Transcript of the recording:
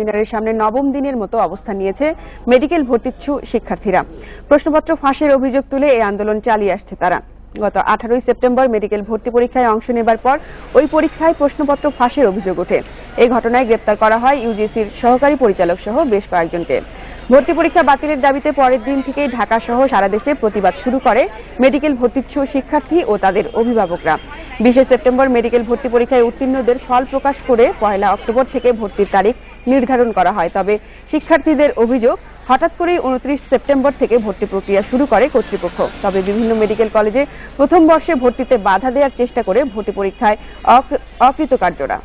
সেমিনারের সামনে নবম দিনের মতো অবস্থান নিয়েছে মেডিকেল ভর্তিচ্ছু শিক্ষার্থীরা। প্রশ্নপত্র ফাঁসের অভিযোগ তুলে এই আন্দোলন চালিয়ে আসছে তারা। গত আঠারোই সেপ্টেম্বর মেডিকেল ভর্তি পরীক্ষায় অংশ নেবার পর ওই পরীক্ষায় প্রশ্নপত্র ফাঁসের অভিযোগ ওঠে। এই ঘটনায় গ্রেপ্তার করা হয় ইউজিসির সহকারী পরিচালক সহ বেশ কয়েকজনকে। ভর্তি পরীক্ষা বাতিলের দাবিতে পরের দিন থেকেই ঢাকা সহ সারা দেশে প্রতিবাদ শুরু করে মেডিকেল ভর্তিচ্ছু শিক্ষার্থী ও তাদের অভিভাবকরা। বিশে সেপ্টেম্বর মেডিকেল ভর্তি পরীক্ষায় উত্তীর্ণদের ফল প্রকাশ করে পয়লা অক্টোবর থেকে ভর্তির তারিখ নির্ধারণ করা হয়। তবে শিক্ষার্থীদের অভিযোগ, হঠাৎ করেই উনত্রিশ সেপ্টেম্বর থেকে ভর্তি প্রক্রিয়া শুরু করে কর্তৃপক্ষ। তবে বিভিন্ন মেডিকেল কলেজে প্রথম বর্ষে ভর্তিতে বাধা দেওয়ার চেষ্টা করে ভর্তি পরীক্ষায় অকৃতকার্যরা